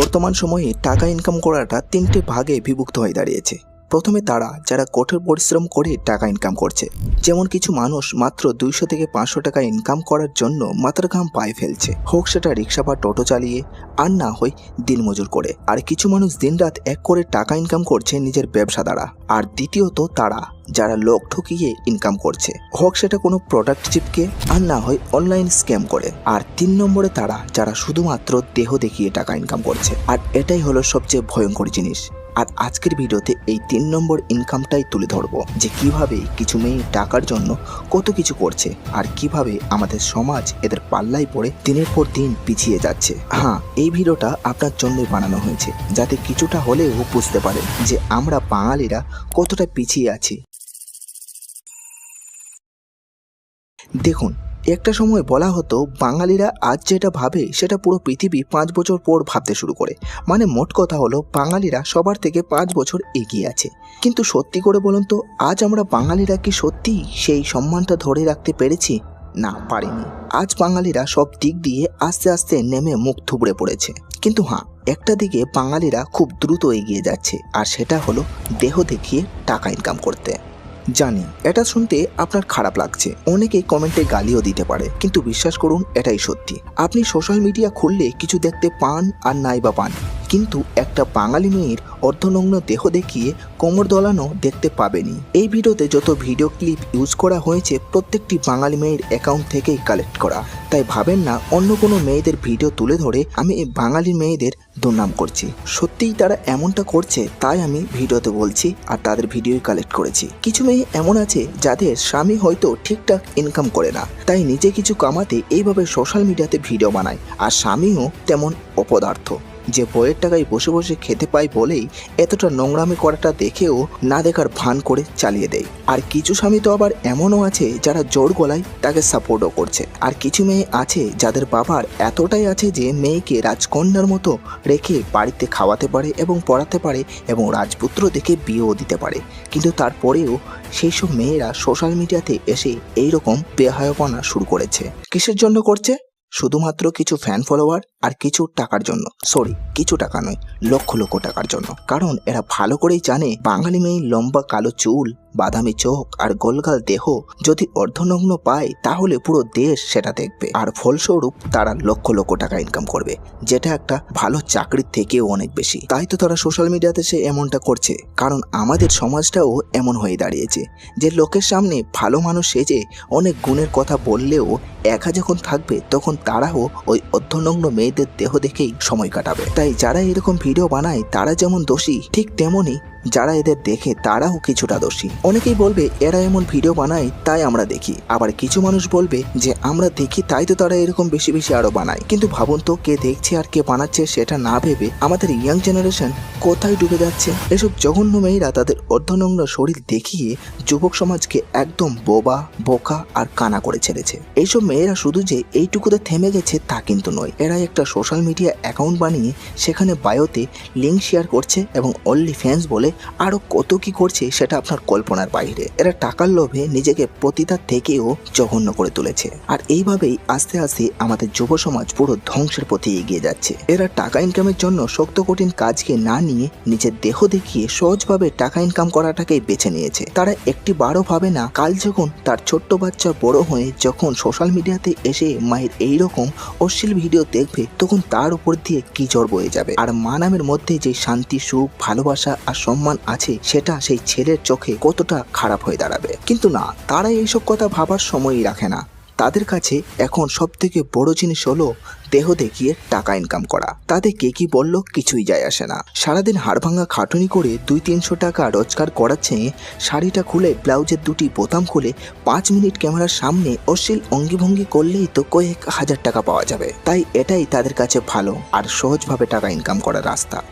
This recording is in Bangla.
বর্তমান সময়ে টাকা ইনকাম করাটা তিনটে ভাগে বিভক্ত হয়ে দাঁড়িয়েছে। প্রথমে তারা যারা কঠোর পরিশ্রম করে টাকা ইনকাম করছে। যেমন কিছু মানুষ মাত্র দুইশো থেকে পাঁচশো টাকা ইনকাম করার জন্য মাথার ঘাম পায়ে ফেলছে। হোক সেটা রিক্সা বা টোটো চালিয়ে, আর না হয় দিনমজুর করে। আর কিছু মানুষ দিনরাত এক করে টাকা ইনকাম করছে নিজের ব্যবসা দ্বারা। আর দ্বিতীয়ত তারা, যারা লোক ঠকিয়ে ইনকাম করছে। হোক সেটা কোনো প্রোডাক্ট চিপকে আর না হয় অনলাইন স্ক্যাম করে। আর তিন নম্বরে তারা, যারা শুধুমাত্র দেহ দেখিয়ে টাকা ইনকাম করছে। আর এটাই হলো সবচেয়ে ভয়ঙ্কর জিনিস। আর আজকের ভিডিওতে এই তিন নম্বর ইনকামটাই তুলে ধরবো, যে কীভাবে কিছু মেয়ে টাকার জন্য কত কিছু করছে আর কীভাবে আমাদের সমাজ এদের পাল্লায় পড়ে দিনের পর দিন পিছিয়ে যাচ্ছে। হ্যাঁ এই ভিডিওটা আপনার জন্যই বানানো হয়েছে, যাতে কিছুটা হলেও বুঝতে পারেন যে আমরা বাঙালিরা কতটা পিছিয়ে আছি। দেখুন একটা সময় বলা হতো, বাঙালিরা আজ যেটা ভাবে, সেটা পুরো পৃথিবী পাঁচ বছর পর ভাবতে শুরু করে। মানে মোট কথা হলো, বাঙালিরা সবার থেকে পাঁচ বছর এগিয়ে আছে। কিন্তু সত্যি করে বলুন তো, আজ আমরা বাঙালিরা কি সত্যি সেই সম্মানটা ধরে রাখতে পেরেছি? না, পারিনি। আজ বাঙালিরা সব দিক দিয়ে আস্তে আস্তে নেমে মুখ থুবড়ে পড়েছে। কিন্তু হ্যাঁ একটা দিকে বাঙালিরা খুব দ্রুত এগিয়ে যাচ্ছে, আর সেটা হলো দেহ দেখিয়ে টাকা ইনকাম করতে। জানি, এটা শুনতে আপনার খারাপ লাগছে। অনেকে কমেন্টে গালিও দিতে পারে, কিন্তু বিশ্বাস করুন, এটাই সত্যি। আপনি সোশ্যাল মিডিয়া খুললে কিছু দেখতে পান আর নাই বা পান কিন্তু একটা বাঙালি মেয়ের অর্ধনগ্ন দেহ দেখিয়ে কোমর দোলানো দেখতে পাবেনি। এই ভিডিওতে যত ভিডিও ক্লিপ ইউজ করা হয়েছে, প্রত্যেকটি বাঙালি মেয়ের অ্যাকাউন্ট থেকেই কালেক্ট করা। তাই ভাবেন না, অন্য কোনো মেয়েদের ভিডিও তুলে ধরে আমি এই বাঙালি মেয়েদের দুর্নাম করছি। সত্যিই তারা এমনটা করছে, তাই আমি ভিডিওতে বলছি আর তাদের ভিডিওই কালেক্ট করেছি। কিছু মেয়ে এমন আছে যাদের স্বামী হয়তো ঠিকঠাক ইনকাম করে না, তাই নিজে কিছু কামাতে এইভাবে সোশ্যাল মিডিয়াতে ভিডিও বানায়। আর স্বামীও তেমন অপদার্থ। যে বইয়ের টাকায় বসে বসে খেতে পায় বলেই এতটা নোংরামি করাটা দেখেও না দেখার ভান করে চালিয়ে দেয়। আর কিছু স্বামী তো আবার এমনও আছে যারা জোর গলায় তাকে সাপোর্টও করছে। আর কিছু মেয়ে আছে যাদের বাবার এতটাই আছে যে মেয়েকে রাজকন্যার মতো রেখে বাড়িতে খাওয়াতে পারে এবং পড়াতে পারে এবং রাজপুত্র দেখে বিয়েও দিতে পারে। কিন্তু তারপরেও সেই সব মেয়েরা সোশ্যাল মিডিয়াতে এসে এইরকম বেহায়পনা শুরু করেছে। কিসের জন্য করছে? শুধুমাত্র কিছু ফ্যান ফলোয়ার আর কিছু টাকার জন্য। সরি কিছু টাকা নয়, লক্ষ লক্ষ টাকার জন্য। কারণ এরা ভালো করেই জানে বাঙালি মেয়ে লম্বা কালো চুল, বাদামি চোখ আর গোলগাল দেহ যদি অর্ধনগ্ন পায়, তাহলে পুরো দেশ সেটা দেখবে। আর ফলস্বরূপ তারা লক্ষ লক্ষ টাকা ইনকাম করবে, যেটা একটা ভালো চাকরির থেকেও অনেক বেশি। তাই তো তারা সোশ্যাল মিডিয়াতে সে এমনটা করছে। কারণ আমাদের সমাজটাও এমন হয়ে দাঁড়িয়েছে, যে লোকের সামনে ভালো মানুষ সেজে অনেক গুণের কথা বললেও একা যখন থাকবে, তখন তারাও ওই অর্ধনগ্ন মেয়েদের দেহ দেখেই সময় কাটাবে। তাই যারা এরকম ভিডিও বানায়, তারা যেমন দোষী, ঠিক তেমনই যারা এদের দেখে তারাও কিছুটা দোষী। অনেকেই বলবে, এরা এমন ভিডিও বানায়, তাই আমরা দেখি। আবার কিছু মানুষ বলবে যে, আমরা দেখি, তাই তো তারা এরকম বেশি বেশি আরও বানায়। কিন্তু ভাবুন তো, কে দেখছে আর কে বানাচ্ছে সেটা না ভেবে আমাদের ইয়াং জেনারেশন কোথায় ডুবে যাচ্ছে? এসব জঘন্য মেয়েরা তাদের অর্ধনগ্ন শরীর দেখিয়ে যুবক সমাজকে একদম বোবা, বোকা আর কানা করে ছেড়েছে। এইসব মেয়েরা শুধু যে এইটুকুতে থেমে গেছে তা কিন্তু নয়। এরা একটা সোশ্যাল মিডিয়া অ্যাকাউন্ট বানিয়ে সেখানে বায়োতে লিঙ্ক শেয়ার করছে এবং অনলি ফ্যান্স বলে আরও কত কি করছে সেটা আপনার কল্পনার বাইরে। এরা টাকার লোভে নিজেকে প্রতিতার থেকেও জঘন্য করে তুলেছে। আর এইভাবেই আস্তে আস্তে আমাদের যুব সমাজ পুরো ধ্বংসের পথে এগিয়ে যাচ্ছে। এরা টাকা ইনকামের জন্য শক্ত কঠিন কাজকে না নিয়ে নিজের দেহ দেখিয়ে সহজভাবে টাকা ইনকাম করাটাকেই বেছে নিয়েছে। তারা একটি বারও ভাবে না, কাল যখন তার ছোট্ট বাচ্চা বড় হয়ে যখন সোশ্যাল মিডিয়াতে এসে মায়ের এইরকম অশ্লীল ভিডিও দেখবে, তখন তার উপর দিয়ে কি জ্বর বয়ে যাবে। আর মা নামের মধ্যে যে শান্তি, সুখ, ভালোবাসা আর সম্মান আছে, সেটা সেই ছেলের চোখে কতটা খারাপ হয়ে দাঁড়াবে। কিন্তু না, তারা এইসব কথা ভাবার সময়ই রাখে না। তাদের কাছে এখন সব থেকে বড় জিনিস হলো দেহ দেখিয়ে টাকা ইনকাম করা। তাদের কে কি বলল কিছুই যায় আসে না। সারাদিন হাড় ভাঙা খাটুনি করে দুই তিনশো টাকা রোজগার করার চেয়ে শাড়িটা খুলে, ব্লাউজের দুটি বোতাম খুলে পাঁচ মিনিট ক্যামেরার সামনে অশ্লীল অঙ্গিভঙ্গি করলেই তো কয়েক হাজার টাকা পাওয়া যাবে। তাই এটাই তাদের কাছে ভালো আর সহজভাবে টাকা ইনকাম করার রাস্তা।